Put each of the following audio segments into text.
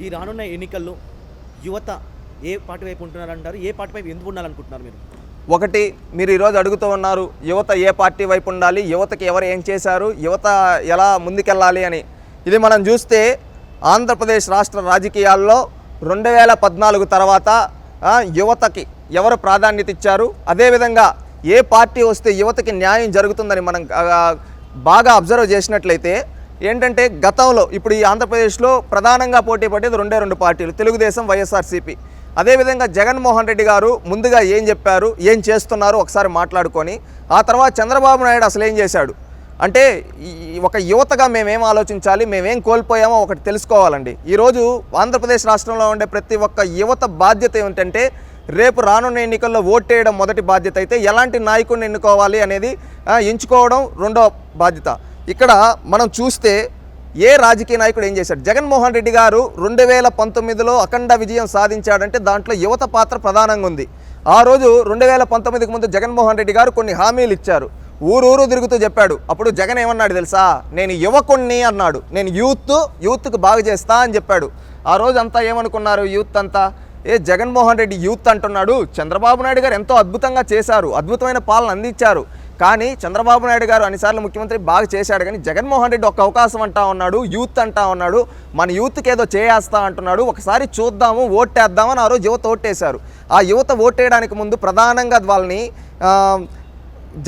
ఈ రానున్న ఎన్నికల్లో యువత ఏ పార్టీ వైపు ఉంటున్నారంటారు? ఏ పార్టీ వైపు ఎందుకు ఉండాలనుకుంటున్నారు మీరు? ఒకటి మీరు ఈరోజు అడుగుతూ ఉన్నారు యువత ఏ పార్టీ వైపు ఉండాలి యువతకి ఎవరు ఏం చేశారు యువత ఎలా ముందుకెళ్ళాలి అని. ఇది మనం చూస్తే ఆంధ్రప్రదేశ్ రాష్ట్ర రాజకీయాల్లో రెండు వేల పద్నాలుగు తర్వాత యువతకి ఎవరు ప్రాధాన్యత ఇచ్చారు? అదేవిధంగా ఏ పార్టీ వస్తే యువతకి న్యాయం జరుగుతుందని మనం బాగా అబ్జర్వ్ చేసినట్లయితే ఏంటంటే గతంలో ఇప్పుడు ఈ ఆంధ్రప్రదేశ్లో ప్రధానంగా పోటీ పడేది రెండే రెండు పార్టీలు తెలుగుదేశం వైఎస్ఆర్సీపీ. అదేవిధంగా జగన్మోహన్ రెడ్డి గారు ముందుగా ఏం చెప్పారు ఏం చేస్తున్నారు ఒకసారి మాట్లాడుకొని ఆ తర్వాత చంద్రబాబు నాయుడు అసలు ఏం చేశాడు? అంటే ఈ ఒక యువతగా మేమేం ఆలోచించాలి మేమేం కోల్పోయామో ఒకటి తెలుసుకోవాలండి. ఈరోజు ఆంధ్రప్రదేశ్ రాష్ట్రంలో ఉండే ప్రతి ఒక్క యువత బాధ్యత ఏమిటంటే రేపు రానున్న ఎన్నికల్లో ఓటేయడం మొదటి బాధ్యత అయితే ఎలాంటి నాయకుడిని ఎన్నుకోవాలి అనేది ఎంచుకోవడం రెండో బాధ్యత. ఇక్కడ మనం చూస్తే ఏ రాజకీయ నాయకుడు ఏం చేశాడు? జగన్మోహన్ రెడ్డి గారు రెండు వేల పంతొమ్మిదిలో అఖండ విజయం సాధించాడంటే దాంట్లో యువత పాత్ర ప్రధానంగా ఉంది. ఆ రోజు రెండు వేల పంతొమ్మిదికి ముందు జగన్మోహన్ రెడ్డి గారు కొన్ని హామీలు ఇచ్చారు. ఊరూరు తిరుగుతూ చెప్పాడు. అప్పుడు జగన్ ఏమన్నాడు తెలుసా? నేను యువకుణ్ణి అన్నాడు. నేను యూత్ యూత్కి బాగు చేస్తా అని చెప్పాడు. ఆ రోజు అంతా ఏమనుకున్నారు యూత్ అంతా? ఏ జగన్మోహన్ రెడ్డి యూత్ అంటున్నాడు. చంద్రబాబు నాయుడు గారు ఎంతో అద్భుతంగా చేశారు. అద్భుతమైన పాలన అందించారు. కానీ చంద్రబాబు నాయుడు గారు అన్నిసార్లు ముఖ్యమంత్రి బాగా చేశాడు కానీ జగన్మోహన్ రెడ్డి ఒక అవకాశం అంటా ఉన్నాడు యూత్ అంటా ఉన్నాడు మన యూత్కి ఏదో చేయేస్తా అంటున్నాడు ఒకసారి చూద్దాము ఓటేద్దామని ఆ రోజు యువత ఓటేశారు. ఆ యువత ఓటేయడానికి ముందు ప్రధానంగా వాళ్ళని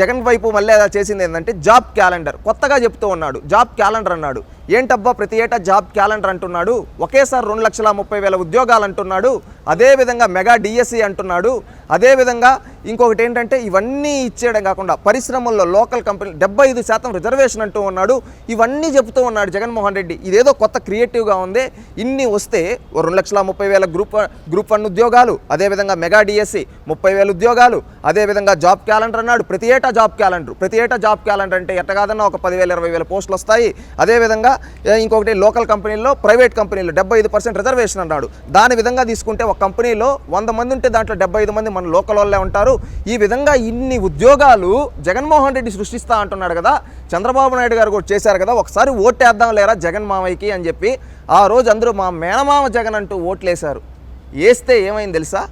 జగన్ వైపు మళ్ళీ అలా చేసింది ఏంటంటే జాబ్ క్యాలెండర్ కొత్తగా చెప్తూ ఉన్నాడు జాబ్ క్యాలెండర్ అన్నాడు. ఏంటబ్బా ప్రతి ఏటా జాబ్ క్యాలెండర్ అంటున్నాడు? ఒకేసారి రెండు లక్షల ముప్పై వేల ఉద్యోగాలు అంటున్నాడు. అదేవిధంగా మెగా డిఎస్సి అంటున్నాడు. అదేవిధంగా ఇంకొకటి ఏంటంటే ఇవన్నీ ఇచ్చేయడం కాకుండా పరిశ్రమల్లో లోకల్ కంపెనీ డెబ్బై ఐదు శాతం రిజర్వేషన్ అంటూ ఉన్నాడు. ఇవన్నీ చెబుతూ ఉన్నాడు జగన్మోహన్ రెడ్డి. ఇదేదో కొత్త క్రియేటివ్గా ఉంది. ఇన్ని వస్తే రెండు లక్షల ముప్పై వేల గ్రూప్ గ్రూప్ వన్ ఉద్యోగాలు అదేవిధంగా మెగా డిఎస్సి ముప్పై వేల ఉద్యోగాలు అదేవిధంగా జాబ్ క్యాలెండర్ అన్నాడు. ప్రతి ఏటా జాబ్ క్యాలెండర్ ప్రతి ఏటా జాబ్ క్యాలెండర్ అంటే ఎట్టకాదన్నా ఒక పదివేల ఇరవై వేల పోస్టులు వస్తాయి. అదేవిధంగా ఇంకొకటి లోకల్ కంపెనీల్లో ప్రైవేట్ కంపెనీలో డెబ్బై ఐదు పర్సెంట్ రిజర్వేషన్ అన్నాడు. దాని విధంగా తీసుకుంటే ఒక కంపెనీలో వంద మంది ఉంటే దాంట్లో డెబ్బై ఐదు మంది మన లోకల్ వాళ్ళే ఉంటారు. ఈ విధంగా ఇన్ని ఉద్యోగాలు జగన్మోహన్ రెడ్డి సృష్టిస్తా అంటున్నాడు కదా. చంద్రబాబు నాయుడు గారు కూడా చేశారు కదా. ఒకసారి ఓటేద్దాం లేరా జగన్ మామయ్యకి అని చెప్పి ఆ రోజు అందరూ మా మేనమామ జగన్ అంటూ ఓట్లేశారు. వేస్తే ఏమైంది తెలుసా?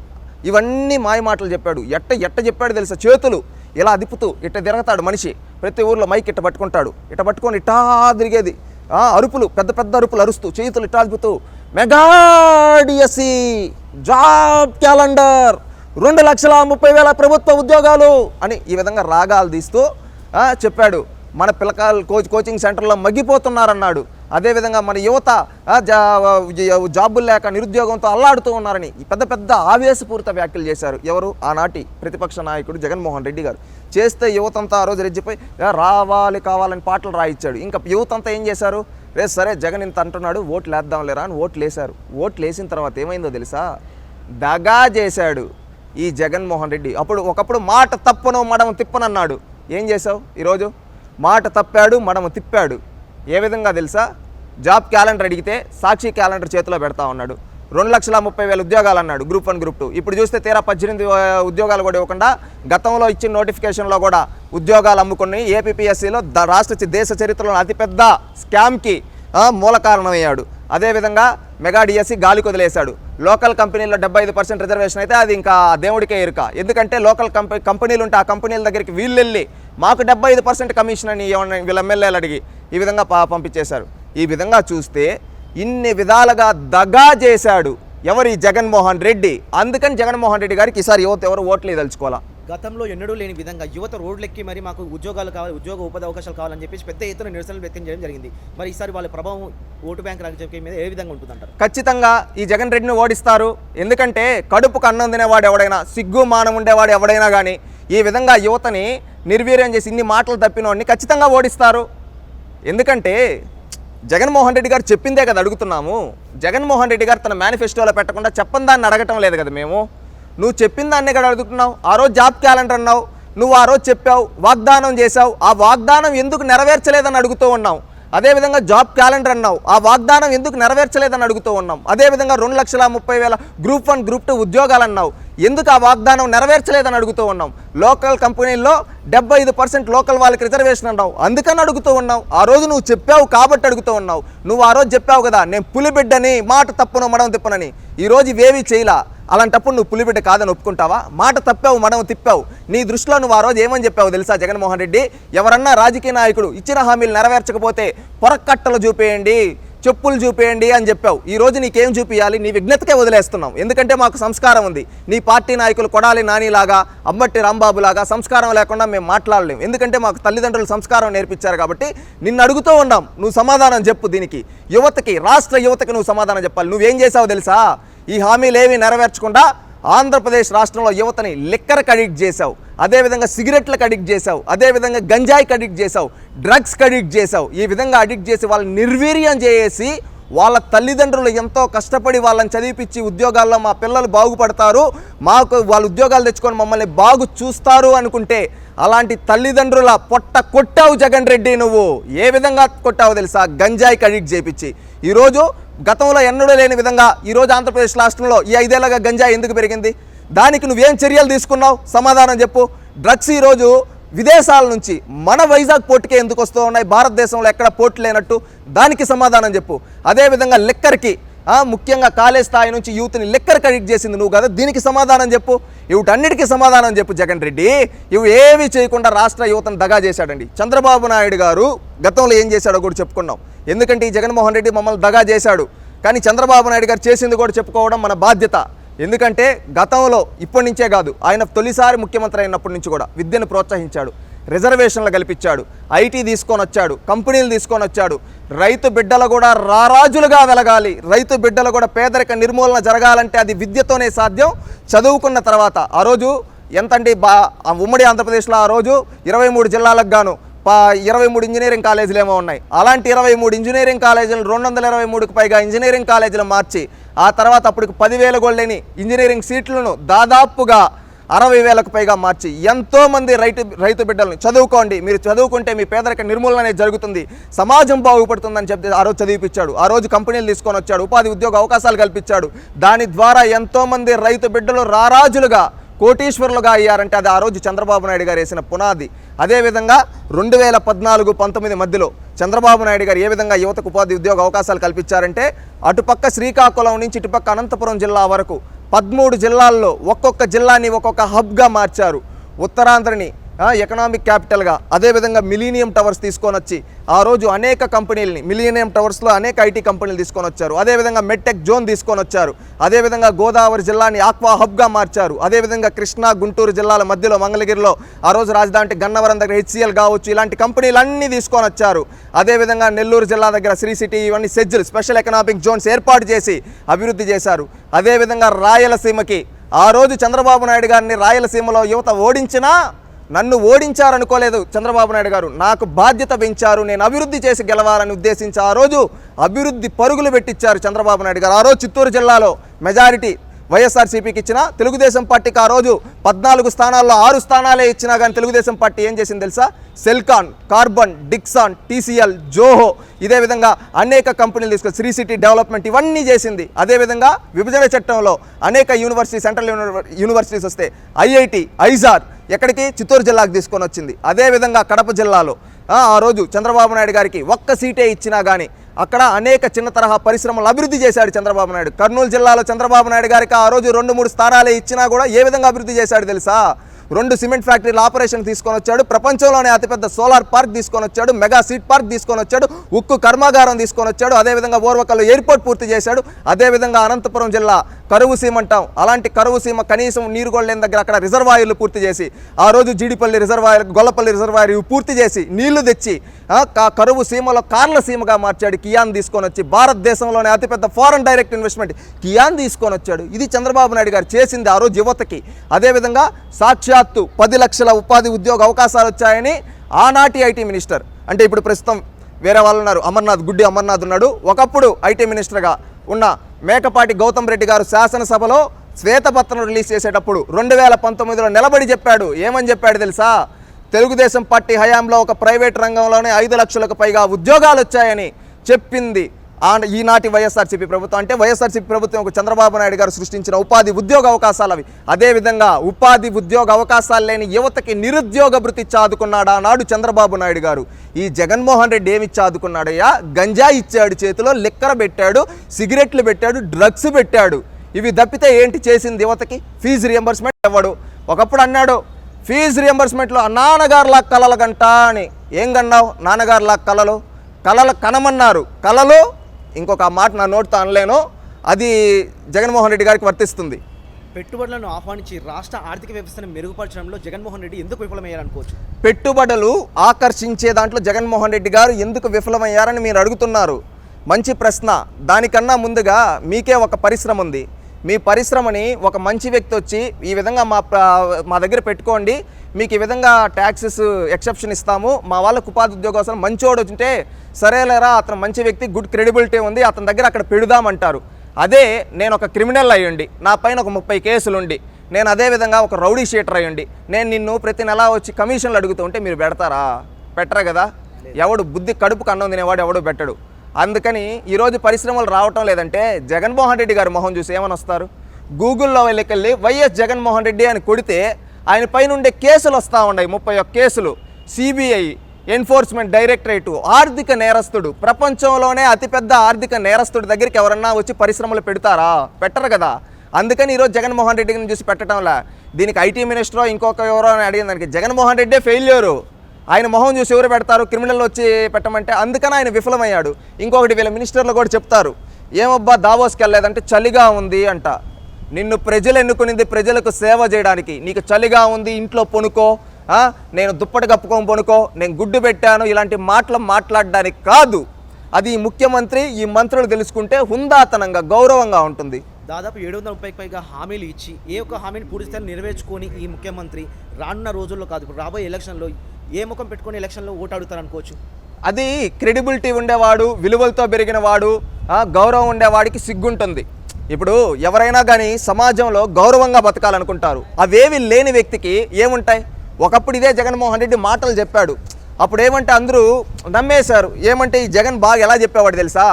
ఇవన్నీ మాయ మాటలు చెప్పాడు. ఎట్ట ఎట్ట చెప్పాడు తెలుసా? చేతులు ఇలా దిప్పుతూ ఇట్ట తిరగతాడు మనిషి. ప్రతి ఊర్లో మైక్ ఇట్ట పట్టుకుంటాడు. ఇట్ట పట్టుకొని ఇట్టా తిరిగేది. అరుపులు పెద్ద పెద్ద అరుపులు అరుస్తూ చేతులు ఇట్టాల్పుతూ అదుపుతూ మెగాడియసి జాబ్ క్యాలెండర్ రెండు లక్షల ముప్పై వేల ప్రభుత్వ ఉద్యోగాలు అని ఈ విధంగా రాగాలు తీస్తూ చెప్పాడు. మన పిల్లకాయలు కోచ్ కోచింగ్ సెంటర్లో మగ్గిపోతున్నారన్నాడు. అదేవిధంగా మన యువత జాబులు లేక నిరుద్యోగంతో అల్లాడుతూ ఉన్నారని పెద్ద పెద్ద ఆవేశపూరిత వ్యాఖ్యలు చేశారు. ఎవరు? ఆనాటి ప్రతిపక్ష నాయకుడు జగన్మోహన్ రెడ్డి గారు. చేస్తే యువతంతా ఆ రోజు రెజ్జిపోయి రావాలి కావాలని పాటలు రాయిచ్చాడు. ఇంకా యువతంతా ఏం చేశారు? రే సరే జగన్ ఇంత అంటున్నాడు ఓట్లు వేద్దాం లేరా అని ఓట్లు వేశారు ఓట్లు వేసిన తర్వాత ఏమైందో తెలుసా? దగా చేశాడు ఈ జగన్మోహన్ రెడ్డి. అప్పుడు ఒకప్పుడు మాట తప్పను మడమ తిప్పనన్నాడు. ఏం చేసావు ఈరోజు? మాట తప్పాడు మడమ తిప్పాడు. ఏ విధంగా తెలుసా? జాబ్ క్యాలెండర్ అడిగితే సాక్షి క్యాలెండర్ చేతిలో పెడతా ఉన్నాడు. రెండు లక్షల ముప్పై వేల ఉద్యోగాలు అన్నాడు గ్రూప్ వన్ గ్రూప్ టూ. ఇప్పుడు చూస్తే తీరా పద్దెనిమిది ఉద్యోగాలు కూడా ఇవ్వకుండా గతంలో ఇచ్చిన నోటిఫికేషన్లో కూడా ఉద్యోగాలు అమ్ముకుని ఏపీపీఎస్సీలో ద రాష్ట్ర దేశ చరిత్రలో అతిపెద్ద స్కామ్కి మూల కారణమయ్యాడు. అదేవిధంగా మెగా డిఎస్సి గాలి వదిలేశాడు. లోకల్ కంపెనీల్లో డెబ్బై ఐదు పర్సెంట్ రిజర్వేషన్ అయితే అది ఇంకా దేవుడికే ఇరుక. ఎందుకంటే లోకల్ కంపెనీ కంపెనీలు ఉంటే ఆ కంపెనీల దగ్గరికి వీళ్ళు వెళ్ళి మాకు డెబ్బై ఐదు పర్సెంట్ కమిషన్ అని ఏమన్నా వీళ్ళ ఎమ్మెల్యేలు అడిగి ఈ విధంగా పా పంపించేశారు. ఈ విధంగా చూస్తే ఇన్ని విధాలుగా దగా చేశాడు ఎవరి జగన్మోహన్ రెడ్డి. అందుకని జగన్మోహన్ రెడ్డి గారికి ఈసారి యువత ఎవరు ఓట్లు తలుచుకోవాలా గతంలో ఎన్నడూ లేని విధంగా యువత రోడ్లెక్కి మరి మాకు ఉద్యోగాలు కావాలి ఉద్యోగ ఉపాధి అవకాశాలు కావాలని చెప్పేసి పెద్ద ఎత్తున నిరసనలు వ్యక్తం చేయడం జరిగింది. మరి ఈసారి వాళ్ళ ప్రభావం ఓటు బ్యాంక్ రాజకీయ మీద ఏ విధంగా ఉంటుందంటారు? ఖచ్చితంగా ఈ జగన్ రెడ్డిని ఓడిస్తారు. ఎందుకంటే కడుపుకు అన్నం తినేవాడు ఎవడైనా సిగ్గు మానం ఉండేవాడు ఎవడైనా కానీ ఈ విధంగా యువతని నిర్వీర్యం చేసి ఇన్ని మాటలు తప్పినోడిని ఖచ్చితంగా ఓడిస్తారు. ఎందుకంటే జగన్మోహన్ రెడ్డి గారు చెప్పిందే కదా అడుగుతున్నాము. జగన్మోహన్ రెడ్డి గారు తన మేనిఫెస్టోలో పెట్టకుండా చెప్పని దాన్ని అడగటం లేదు కదా మేము. నువ్వు చెప్పిన దాన్ని ఇక్కడ అడుగుతున్నావు. ఆ రోజు జాబ్ క్యాలెండర్ అన్నావు. నువ్వు ఆ రోజు చెప్పావు వాగ్దానం చేశావు. ఆ వాగ్దానం ఎందుకు నెరవేర్చలేదని అడుగుతూ ఉన్నావు? అదేవిధంగా జాబ్ క్యాలెండర్ అన్నావు. ఆ వాగ్దానం ఎందుకు నెరవేర్చలేదని అడుగుతూ ఉన్నాం అదేవిధంగా రెండు లక్షల ముప్పై వేల గ్రూప్ వన్ గ్రూప్ టూ ఉద్యోగాలు అన్నావు. ఎందుకు ఆ వాగ్దానం నెరవేర్చలేదని అడుగుతూ ఉన్నాం లోకల్ కంపెనీల్లో డెబ్బై ఐదు పర్సెంట్ లోకల్ వాళ్ళకి రిజర్వేషన్ అన్నావు. అందుకని అడుగుతూ ఉన్నావు. ఆ రోజు నువ్వు చెప్పావు కాబట్టి అడుగుతూ ఉన్నావు. నువ్వు ఆ రోజు చెప్పావు కదా నేను పులిబిడ్డని మాట తప్పును మడం తిప్పనని. ఈ రోజు ఇవేవి చేయలా? అలాంటప్పుడు నువ్వు పులిబిడ్డ కాదని ఒప్పుకుంటావా? మాట తప్పావు మనం తిప్పావు. నీ దృష్టిలో నువ్వు ఆ రోజు ఏమని చెప్పావు తెలుసా జగన్మోహన్ రెడ్డి? ఎవరన్నా రాజకీయ నాయకుడు ఇచ్చిన హామీలు నెరవేర్చకపోతే పొరకట్టలు చూపేయండి చెప్పులు చూపేయండి అని చెప్పావు. ఈ రోజు నీకేం చూపించాలి నీ విజ్ఞతకే వదిలేస్తున్నాం. ఎందుకంటే మాకు సంస్కారం ఉంది. నీ పార్టీ నాయకులు కొడాలి నానిలాగా అమ్మట్టి రాంబాబు లాగా సంస్కారం లేకుండా మేము మాట్లాడలేం. ఎందుకంటే మాకు తల్లిదండ్రులు సంస్కారం నేర్పించారు కాబట్టి నిన్ను అడుగుతూ ఉన్నాం. నువ్వు సమాధానం చెప్పు దీనికి. యువతకి రాష్ట్ర యువతకి నువ్వు సమాధానం చెప్పాలి. నువ్వేం చేసావు తెలుసా? ఈ హామీలు నెరవేర్చకుండా ఆంధ్రప్రదేశ్ రాష్ట్రంలో యువతని లిక్కర్కి అడిక్ట్ చేశావు. అదేవిధంగా సిగరెట్లకు అడిక్ట్ చేశావు. అదేవిధంగా గంజాయికి అడిక్ట్ చేశావు. డ్రగ్స్కి అడిక్ట్ చేశావు. ఈ విధంగా అడిక్ట్ చేసి వాళ్ళని నిర్వీర్యం చేసి వాళ్ళ తల్లిదండ్రులు ఎంతో కష్టపడి వాళ్ళని చదివిపించి ఉద్యోగాల్లో మా పిల్లలు బాగుపడతారు. మాకు వాళ్ళ ఉద్యోగాలు తెచ్చుకొని మమ్మల్ని బాగు చూస్తారు అనుకుంటే అలాంటి తల్లిదండ్రుల పొట్ట కొట్టావు జగన్ రెడ్డి నువ్వు. ఏ విధంగా కొట్టావు తెలుసా? గంజాయికి అడిక్ట్ చేపించి. ఈరోజు గతంలో ఎన్నడూ లేని విధంగా ఈరోజు ఆంధ్రప్రదేశ్ రాష్ట్రంలో ఈ ఐదేళ్ళగా గంజా ఎందుకు పెరిగింది? దానికి నువ్వేం చర్యలు తీసుకున్నావు? సమాధానం చెప్పు. డ్రగ్స్ ఈరోజు విదేశాల నుంచి మన వైజాగ్ పోర్టుకే ఎందుకు వస్తూ ఉన్నాయి? భారతదేశంలో ఎక్కడ పోర్టు లేనట్టు? దానికి సమాధానం చెప్పు. అదేవిధంగా లిక్కర్కి ముఖ్యంగా కాలేజ్ స్థాయి నుంచి యూత్ని లిక్కర్ కడిక్ట్ చేసింది నువ్వు కదా. దీనికి సమాధానం చెప్పు. ఇవిటన్నిటికీ సమాధానం చెప్పు జగన్ రెడ్డి. ఇవి ఏవి చేయకుండా రాష్ట్ర యువతను దగా చేశాడండి. చంద్రబాబు నాయుడు గారు గతంలో ఏం చేశాడో కూడా చెప్పుకున్నాం. ఎందుకంటే ఈ జగన్మోహన్ రెడ్డి మమ్మల్ని దగా చేశాడు. కానీ చంద్రబాబు నాయుడు గారు చేసింది కూడా చెప్పుకోవడం మన బాధ్యత. ఎందుకంటే గతంలో ఇప్పటి నుంచే కాదు ఆయన తొలిసారి ముఖ్యమంత్రి అయినప్పటి నుంచి కూడా విద్యను ప్రోత్సహించాడు. రిజర్వేషన్లు కల్పించాడు. ఐటీ తీసుకొని వచ్చాడు కంపెనీలు తీసుకొని వచ్చాడు రైతు బిడ్డలు కూడా రారాజులుగా వెలగాలి. రైతు బిడ్డలు కూడా పేదరిక నిర్మూలన జరగాలంటే అది విద్యతోనే సాధ్యం. చదువుకున్న తర్వాత ఆ రోజు ఎంతండి బా ఆ ఉమ్మడి ఆంధ్రప్రదేశ్లో ఆ రోజు ఇరవై మూడు జిల్లాలకు గాను పా ఇరవై మూడు ఇంజనీరింగ్ కాలేజీలు ఏమో ఉన్నాయి. అలాంటి ఇరవై మూడు ఇంజనీరింగ్ కాలేజీలు రెండు వందల ఇరవై మూడుకు పైగా ఇంజనీరింగ్ కాలేజీలు మార్చి ఆ తర్వాత అప్పటికి పదివేల గోళ్ళని ఇంజనీరింగ్ సీట్లను దాదాపుగా అరవై వేలకు పైగా మార్చి ఎంతో మంది రైతు రైతు బిడ్డల్ని చదువుకోండి. మీరు చదువుకుంటే మీ పేదరిక నిర్మూలన అనేది జరుగుతుంది. సమాజం బాగుపడుతుందని చెప్తే ఆ రోజు చదివిపించాడు ఆ రోజు కంపెనీలు తీసుకొని వచ్చాడు. ఉపాధి ఉద్యోగ అవకాశాలు కల్పించాడు దాని ద్వారా ఎంతో మంది రైతు బిడ్డలు రారాజులుగా కోటీశ్వరులుగా అయ్యారంటే అది ఆ రోజు చంద్రబాబు నాయుడు గారు వేసిన పునాది. అదేవిధంగా రెండు వేల పద్నాలుగు పంతొమ్మిది మధ్యలో చంద్రబాబు నాయుడు గారు ఏ విధంగా యువతకు ఉపాధి ఉద్యోగ అవకాశాలు కల్పించారంటే అటుపక్క శ్రీకాకుళం నుంచి ఇటుపక్క అనంతపురం జిల్లా వరకు పదమూడు జిల్లాల్లో ఒక్కొక్క జిల్లాని ఒక్కొక్క హబ్గా మార్చారు. ఉత్తరాంధ్రని ఎకనామిక్ క్యాపిటల్గా అదేవిధంగా మిలీనియం టవర్స్ తీసుకొని వచ్చి ఆ రోజు అనేక కంపెనీలని మిలీనియం టవర్స్లో అనేక ఐటీ కంపెనీలు తీసుకొని వచ్చారు. అదేవిధంగా మెట్టెక్ జోన్ తీసుకొని వచ్చారు. అదేవిధంగా గోదావరి జిల్లాని ఆక్వా హబ్గా మార్చారు. అదేవిధంగా కృష్ణా గుంటూరు జిల్లాల మధ్యలో మంగళగిరిలో ఆ రోజు రాజధాని గన్నవరం దగ్గర హెచ్సిఎల్ కావచ్చు ఇలాంటి కంపెనీలన్నీ తీసుకొని వచ్చారు. అదేవిధంగా నెల్లూరు జిల్లా దగ్గర శ్రీ సిటీ ఇవన్నీ సెజ్జులు స్పెషల్ ఎకనామిక్ జోన్స్ ఏర్పాటు చేసి అభివృద్ధి చేశారు. అదేవిధంగా రాయలసీమకి ఆ రోజు చంద్రబాబు నాయుడు గారిని రాయలసీమలో యువత ఓడించినా నన్ను ఓడించారనుకోలేదు చంద్రబాబు నాయుడు గారు. నాకు బాధ్యత పెంచారు నేను అభివృద్ధి చేసి గెలవాలని ఉద్దేశించి ఆ రోజు అభివృద్ధి పరుగులు పెట్టించారు చంద్రబాబు నాయుడు గారు. ఆ రోజు చిత్తూరు జిల్లాలో మెజారిటీ వైఎస్ఆర్సీపీకి ఇచ్చిన తెలుగుదేశం పార్టీకి ఆ రోజు పద్నాలుగు స్థానాల్లో ఆరు స్థానాలే ఇచ్చినా కానీ తెలుగుదేశం పార్టీ ఏం చేసింది తెలుసా? Celkon carbon Dixon TCL Zoho ఇదే విధంగా అనేక కంపెనీలు తీసుకొని శ్రీ సిటీ డెవలప్మెంట్ ఇవన్నీ చేసింది. అదేవిధంగా విభజన చట్టంలో అనేక యూనివర్సిటీ సెంట్రల్ యూనివర్- యూనివర్సిటీస్ వస్తే ఐఐటి ఐజార్ ఎక్కడికి? చిత్తూరు జిల్లాకు తీసుకొని వచ్చింది. అదేవిధంగా కడప జిల్లాలో. ఆ రోజు చంద్రబాబు నాయుడు గారికి ఒక్క సీటే ఇచ్చినా కానీ అక్కడ అనేక చిన్న తరహా పరిశ్రమలు అభివృద్ధి చేశాడు చంద్రబాబు నాయుడు. కర్నూలు జిల్లాలో చంద్రబాబు నాయుడు గారికి ఆ రోజు రెండు మూడు స్థానాలే ఇచ్చినా కూడా ఏ విధంగా అభివృద్ధి చేశాడు తెలుసా? రెండు సిమెంట్ ఫ్యాక్టరీల ఆపరేషన్ తీసుకొని వచ్చాడు. ప్రపంచంలోనే అతిపెద్ద సోలార్ పార్క్ తీసుకొని వచ్చాడు. మెగా సీట్ పార్క్ తీసుకొని వచ్చాడు. ఉక్కు కర్మాగారం తీసుకొని వచ్చాడు. అదేవిధంగా ఓర్వకల్లు ఎయిర్పోర్ట్ పూర్తి చేశాడు. అదేవిధంగా అనంతపురం జిల్లా కరువు సీమ అంటాం. అలాంటి కరువు సీమ కనీసం నీరు లేని దగ్గర అక్కడ రిజర్వాయర్లు పూర్తి చేసి ఆ రోజు జీడిపల్లి రిజర్వాయర్ గొల్లపల్లి రిజర్వాయర్ పూర్తి చేసి నీళ్ళు తెచ్చి కరువు సీమలో కార్ల సీమగా మార్చాడు కియాన్ తీసుకొని వచ్చి. భారతదేశంలోనే అతిపెద్ద ఫారెన్ డైరెక్ట్ ఇన్వెస్ట్మెంట్ కియాన్ తీసుకొని వచ్చాడు. ఇది చంద్రబాబు నాయుడు గారు చేసింది ఆ రోజు యువతకి. అదేవిధంగా సాక్షాత్తు పది లక్షల ఉపాధి ఉద్యోగ అవకాశాలు వచ్చాయని ఆనాటి ఐటీ మినిస్టర్ అంటే ఇప్పుడు ప్రస్తుతం వేరే వాళ్ళు ఉన్నారు అమర్నాథ్ గుడ్డి అమర్నాథ్ ఉన్నాడు. ఒకప్పుడు ఐటీ మినిస్టర్గా ఉన్న మేకపాటి గౌతమ్ రెడ్డి గారు శాసనసభలో శ్వేతపత్రం రిలీజ్ చేసేటప్పుడు రెండు వేల పంతొమ్మిదిలో నిలబడి చెప్పాడు. ఏమని చెప్పాడు తెలుసా? తెలుగుదేశం పార్టీ హయాంలో ఒక ప్రైవేట్ రంగంలోనే ఐదు లక్షలకు పైగా ఉద్యోగాలు వచ్చాయని చెప్పింది ఈనాటి వైఎస్ఆర్సీపీ ప్రభుత్వం అంటే వైఎస్ఆర్సీపీ ప్రభుత్వం ఒక చంద్రబాబు నాయుడు గారు సృష్టించిన ఉపాధి ఉద్యోగ అవకాశాలు అవి. అదేవిధంగా ఉపాధి ఉద్యోగ అవకాశాలు లేని యువతకి నిరుద్యోగ భృతి చాదుకున్నాడా నాడు చంద్రబాబు నాయుడు గారు. ఈ జగన్మోహన్ రెడ్డి ఏమి చాదుకున్నాడయ్యా? గంజా ఇచ్చాడు చేతిలో లిక్కర పెట్టాడు సిగరెట్లు పెట్టాడు డ్రగ్స్ పెట్టాడు. ఇవి తప్పితే ఏంటి చేసింది యువతకి? ఫీజు రియంబర్స్మెంట్ ఇవ్వడు ఒకప్పుడు అన్నాడు ఫీజు రియంబర్స్మెంట్లో నాన్నగారులా కలలు గంట అని. ఏం కన్నావు? నాన్నగారులా కలలు? కలలు కనమన్నారు. కలలు ఇంకొక మాట నా నోటితో అనలేను. అది జగన్మోహన్ రెడ్డి గారికి వర్తిస్తుంది. పెట్టుబడులను ఆహ్వానించి రాష్ట్ర ఆర్థిక వ్యవస్థను మెరుగుపరచడంలో జగన్మోహన్ రెడ్డి ఎందుకు విఫలమయ్యారనుకోవచ్చు? పెట్టుబడులు ఆకర్షించే దాంట్లో జగన్మోహన్ రెడ్డి గారు ఎందుకు విఫలమయ్యారని మీరు అడుగుతున్నారు. మంచి ప్రశ్న. దానికన్నా ముందుగా మీకే ఒక పరిశ్రమ ఉంది. మీ పరిశ్రమని ఒక మంచి వ్యక్తి వచ్చి ఈ విధంగా మా మా దగ్గర పెట్టుకోండి. మీకు ఈ విధంగా ట్యాక్సెస్ ఎక్సెప్షన్ ఇస్తాము. మా వాళ్ళకు ఉపాధి ఉద్యోగం మంచోడు ఉంటే సరేలేరా అతను మంచి వ్యక్తి గుడ్ క్రెడిబిలిటీ ఉంది అతని దగ్గర అక్కడ పెడుదామంటారు. అదే నేను ఒక క్రిమినల్ అయ్యండి నా పైన ఒక ముప్పై కేసులుండి నేను అదే విధంగా ఒక రౌడీ షీటర్ అయ్యండి నేను నిన్ను ప్రతి నెల వచ్చి కమిషన్లు అడుగుతూ ఉంటే మీరు పెడతారా? పెట్టరా కదా? ఎవడు బుద్ధి కడుపు కన్నం తినేవాడు ఎవడు పెట్టడు. అందుకని ఈరోజు పరిశ్రమలు రావటం లేదంటే జగన్మోహన్ రెడ్డి గారు మొహం చూసి ఏమని వస్తారు గూగుల్లో వెళ్ళి వైఎస్ జగన్మోహన్ రెడ్డి అని కొడితే ఆయన పైన ఉండే కేసులు వస్తూ ఉన్నాయి ముప్పై ఒక్క కేసులు. సిబిఐ ఎన్ఫోర్స్మెంట్ డైరెక్టరేటు ఆర్థిక నేరస్తుడు. ప్రపంచంలోనే అతిపెద్ద ఆర్థిక నేరస్తుడి దగ్గరికి ఎవరన్నా వచ్చి పరిశ్రమలు పెడతారా? పెట్టరు కదా. అందుకని ఈరోజు జగన్మోహన్ రెడ్డిని చూసి పెట్టడంలా దీనికి ఐటీ మినిస్టరో ఇంకొక ఎవరో అని అడిగిన దానికి జగన్మోహన్ రెడ్డే ఫెయిల్యూరు. ఆయన మొహం చూసి ఎవరు పెడతారు? క్రిమినల్ వచ్చి పెట్టమంటే అందుకని ఆయన విఫలమయ్యాడు. ఇంకొకటి వీళ్ళ మినిస్టర్లు కూడా చెప్తారు. ఏమబ్బా దావోస్కి వెళ్ళలేదంటే చలిగా ఉంది అంట. నిన్ను ప్రజలు ఎన్నుకునింది ప్రజలకు సేవ చేయడానికి. నీకు చలిగా ఉంది ఇంట్లో పొనుకో. నేను దుప్పటి కప్పుకొని పొనుకో. నేను గుడ్డు పెట్టాను. ఇలాంటి మాటలు మాట్లాడడానికి కాదు. అది ఈ ముఖ్యమంత్రి ఈ మంత్రులు తెలుసుకుంటే హుందాతనంగా గౌరవంగా ఉంటుంది. దాదాపు ఏడు వందల ముప్పైకి పైగా హామీలు ఇచ్చి ఏ ఒక్క హామీని పూర్తి స్థాయిలో నెరవేర్చుకొని ఈ ముఖ్యమంత్రి రానున్న రోజుల్లో కాదు ఇప్పుడు రాబోయే ఎలక్షన్లో ఏ ముఖం పెట్టుకొని ఎలక్షన్లో ఓటు అడుగుతారనుకోవచ్చు అది క్రెడిబిలిటీ ఉండేవాడు విలువలతో పెరిగిన వాడు గౌరవం ఉండేవాడికి సిగ్గుంటుంది. ఇప్పుడు ఎవరైనా కానీ సమాజంలో గౌరవంగా బతకాలనుకుంటారు. అవేవి లేని వ్యక్తికి ఏముంటాయి? ఒకప్పుడు ఇదే జగన్మోహన్ రెడ్డి మాటలు చెప్పాడు. అప్పుడు ఏమంటే అందరూ నమ్మేశారు. ఏమంటే ఈ జగన్ బాగా ఎలా చెప్పేవాడు తెలుసా?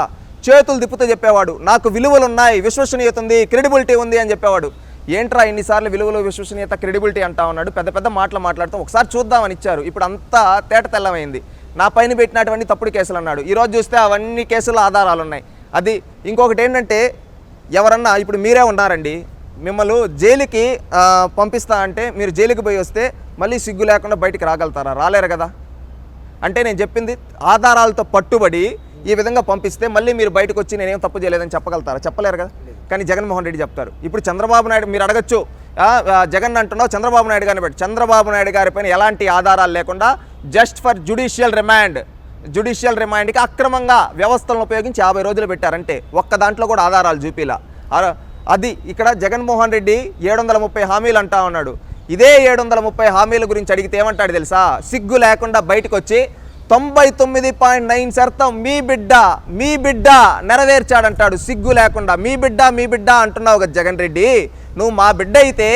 చేతులు తిప్పుతూ చెప్పేవాడు. నాకు విలువలు ఉన్నాయి విశ్వసనీయత ఉంది క్రెడిబిలిటీ ఉంది అని చెప్పేవాడు. ఏంట్రా ఇన్నిసార్లు విలువలు విశ్వసనీయత క్రెడిబిలిటీ అంటా ఉన్నాడు. పెద్ద పెద్ద మాటలు మాట్లాడుతూ ఒకసారి చూద్దామని ఇచ్చారు. ఇప్పుడు అంతా తేట తెల్లమైంది. నా పైన పెట్టినటువంటి తప్పుడు కేసులు అన్నాడు. ఈరోజు చూస్తే అవన్నీ కేసుల ఆధారాలు ఉన్నాయి. అది ఇంకొకటి ఏంటంటే ఎవరన్నా ఇప్పుడు మీరే ఉన్నారండి. మిమ్మల్ని జైలుకి పంపిస్తా అంటే మీరు జైలుకి పోయి వస్తే మళ్ళీ సిగ్గు లేకుండా బయటికి రాగలుగుతారా? రాలేరు కదా? అంటే నేను చెప్పింది ఆధారాలతో పట్టుబడి ఈ విధంగా పంపిస్తే మళ్ళీ మీరు బయటకు వచ్చి నేనేం తప్పు చేయలేదని చెప్పగలుగుతారా? చెప్పలేరు కదా? కానీ జగన్మోహన్ రెడ్డి చెప్తారు. ఇప్పుడు చంద్రబాబు నాయుడు మీరు అడగచ్చు. జగన్ అంటున్నావు చంద్రబాబు నాయుడు గారిని పెట్టి. చంద్రబాబు నాయుడు గారి పైన ఎలాంటి ఆధారాలు లేకుండా just for judicial remand judicial రిమాండ్కి అక్రమంగా వ్యవస్థలను ఉపయోగించి యాభై రోజులు పెట్టారంటే ఒక్క దాంట్లో కూడా ఆధారాలు చూపిలా. అది ఇక్కడ జగన్మోహన్ రెడ్డి ఏడు వందల ముప్పై హామీలు అంటా ఉన్నాడు. ఇదే ఏడు వందల ముప్పై హామీల గురించి అడిగితే ఏమంటాడు తెలుసా? సిగ్గు లేకుండా బయటకు వచ్చి తొంభై తొమ్మిది పాయింట్ నైన్ శాతం మీ బిడ్డ మీ బిడ్డ నెరవేర్చాడంటాడు. సిగ్గు లేకుండా మీ బిడ్డ మీ బిడ్డ అంటున్నావు కదా జగన్ రెడ్డి. నువ్వు మా బిడ్డ అయితే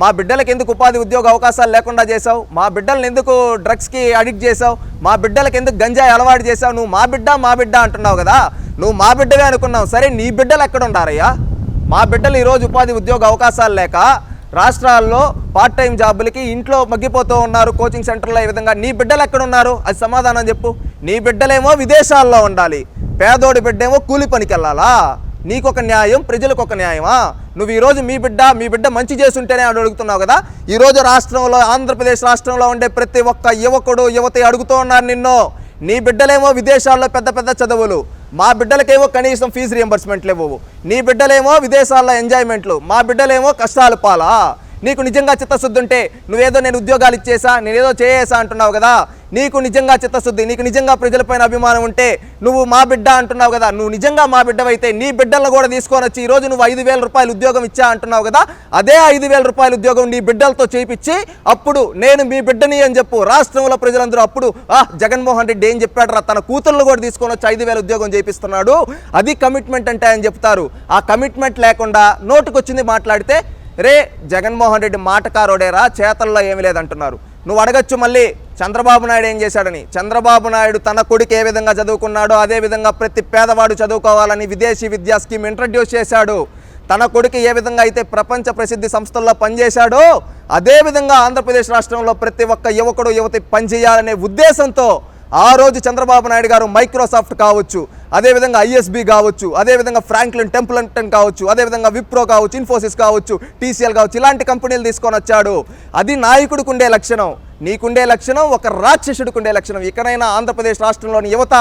మా బిడ్డలకు ఎందుకు ఉపాధి ఉద్యోగ అవకాశాలు లేకుండా చేసావు మా బిడ్డలను ఎందుకు డ్రగ్స్కి అడిక్ట్ చేసావు మా బిడ్డలకు ఎందుకు గంజాయి అలవాటు చేసావు నువ్వు మా బిడ్డ మా బిడ్డ అంటున్నావు కదా? నువ్వు మా బిడ్డవే అనుకున్నావు. సరే నీ బిడ్డలు ఎక్కడ ఉండారయ్యా? మా బిడ్డలు ఈరోజు ఉపాధి ఉద్యోగ అవకాశాలు లేక రాష్ట్రాల్లో పార్ట్ టైం జాబులకి ఇంట్లో మగ్గిపోతూ ఉన్నారు కోచింగ్ సెంటర్లో ఈ విధంగా నీ బిడ్డలు ఎక్కడ ఉన్నారు అది సమాధానం చెప్పు. నీ బిడ్డలేమో విదేశాల్లో ఉండాలి. పేదోడి బిడ్డేమో కూలి పనికి వెళ్ళాలా నీకొక న్యాయం ప్రజలకు ఒక న్యాయమా? నువ్వు ఈరోజు మీ బిడ్డ మీ బిడ్డ మంచి చేస్తుంటేనే అని అడుగుతున్నావు కదా? ఈరోజు రాష్ట్రంలో ఆంధ్రప్రదేశ్ రాష్ట్రంలో ఉండే ప్రతి ఒక్క యువకుడు యువతి అడుగుతూ ఉన్నారు నిన్ను. నీ బిడ్డలేమో విదేశాల్లో పెద్ద పెద్ద చదువులు. మా బిడ్డలకేమో కనీసం ఫీజు రియంబర్స్మెంట్లు ఇవ్వవు నీ బిడ్డలేమో విదేశాల్లో ఎంజాయ్మెంట్లు మా బిడ్డలేమో కష్టాలు పాలా? నీకు నిజంగా చిత్తశుద్ధి ఉంటే నువ్వేదో నేను ఉద్యోగాలు ఇచ్చేసా నేనేదో చేయేసా అంటున్నావు కదా. నీకు నిజంగా చిత్తశుద్ధి నీకు నిజంగా ప్రజలపైన అభిమానం ఉంటే నువ్వు మా బిడ్డ అంటున్నావు కదా. నువ్వు నిజంగా మా బిడ్డవైతే నీ బిడ్డలను కూడా తీసుకొని వచ్చి ఈరోజు నువ్వు ఐదు వేల రూపాయలు ఉద్యోగం ఇచ్చా అంటున్నావు కదా. అదే ఐదు వేల రూపాయల ఉద్యోగం నీ బిడ్డలతో చేయించి అప్పుడు నేను మీ బిడ్డని అని చెప్పు. రాష్ట్రంలో ప్రజలందరూ అప్పుడు ఆ జగన్మోహన్ రెడ్డి ఏం చెప్పాడు రా తన కూతుర్లు కూడా తీసుకొని వచ్చి ఐదు వేల ఉద్యోగం చేపిస్తున్నాడు. అది కమిట్మెంట్ అంటే అని చెప్తారు. ఆ కమిట్మెంట్ లేకుండా నోటుకొచ్చింది మాట్లాడితే రే జగన్మోహన్ రెడ్డి మాటకారోడేరా చేతల్లో ఏమీ లేదంటున్నారు. నువ్వు అడగచ్చు మళ్ళీ చంద్రబాబు నాయుడు ఏం చేశాడని. చంద్రబాబు నాయుడు తన కొడుకు ఏ విధంగా చదువుకున్నాడో అదే విధంగా ప్రతి పేదవాడు చదువుకోవాలని విదేశీ విద్యా స్కీమ్ ఇంట్రడ్యూస్ చేశాడు. తన కొడుకు ఏ విధంగా అయితే ప్రపంచ ప్రసిద్ధి సంస్థల్లో పనిచేశాడో అదే విధంగా ఆంధ్రప్రదేశ్ రాష్ట్రంలో ప్రతి ఒక్క యువకుడు యువతి పనిచేయాలనే ఉద్దేశంతో ఆ రోజు చంద్రబాబు నాయుడు గారు మైక్రోసాఫ్ట్ కావచ్చు అదేవిధంగా ఐఎస్బి కావచ్చు అదేవిధంగా ఫ్రాంక్లిన్ టెంపుల్టన్ కావచ్చు అదేవిధంగా విప్రో కావచ్చు ఇన్ఫోసిస్ కావచ్చు టీసీఎల్ కావచ్చు ఇలాంటి కంపెనీలు తీసుకొని వచ్చాడు. అది నాయకుడికి ఉండే లక్షణం. నీకుండే లక్షణం ఒక రాక్షసుడికి ఉండే లక్షణం. ఇకనైనా ఆంధ్రప్రదేశ్ రాష్ట్రంలోని యువత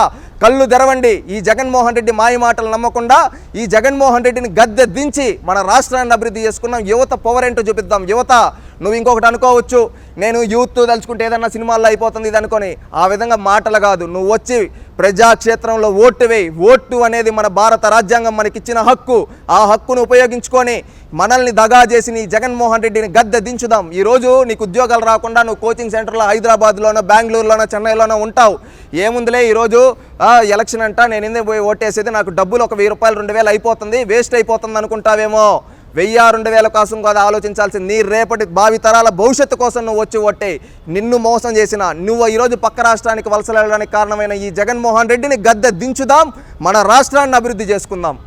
కళ్ళు తెరవండి. ఈ జగన్మోహన్ రెడ్డి మాయ మాటలు నమ్మకుండా ఈ జగన్మోహన్ రెడ్డిని గద్దె దించి మన రాష్ట్రాన్ని అభివృద్ధి చేసుకున్నాం. యువత పవర్ ఏంటో చూపిద్దాం. యువత నువ్వు ఇంకొకటి అనుకోవచ్చు. నేను యూత్ తలుచుకుంటే ఏదన్నా సినిమాల్లో అయిపోతుంది ఇది అనుకొని. ఆ విధంగా మాటలు కాదు. నువ్వు వచ్చి ప్రజాక్షేత్రంలో ఓటు వేయి. ఓటు అనేది మన భారత రాజ్యాంగం మనకిచ్చిన హక్కు. ఆ హక్కును ఉపయోగించుకొని మనల్ని దగా చేసి నీ జగన్మోహన్ రెడ్డిని గద్దె దించుదాం. ఈరోజు నీకు ఉద్యోగాలు రాకుండా నువ్వు కోచింగ్ సెంటర్లో హైదరాబాద్లోనో బెంగళూరులోనో చెన్నైలోనో ఉంటావు. ఏముందిలే ఈరోజు ఎలక్షన్ అంట. నేను ఎందుకు పోయి ఓటేసేది. నాకు డబ్బులు ఒక వెయ్యి రూపాయలు రెండు వేలు అయిపోతుంది. వేస్ట్ అయిపోతుంది అనుకుంటావేమో? వెయ్యి రెండు వేల కోసం కాదు ఆలోచించాల్సింది. నీ రేపటి భావి తరాల భవిష్యత్తు కోసం నువ్వు వచ్చి ఒట్టే. నిన్ను మోసం చేసిన నువ్వు ఈరోజు పక్క రాష్ట్రానికి వలస వెళ్ళడానికి కారణమైన ఈ జగన్మోహన్ రెడ్డిని గద్దె దించుదాం. మన రాష్ట్రాన్ని అభివృద్ధి చేసుకుందాం.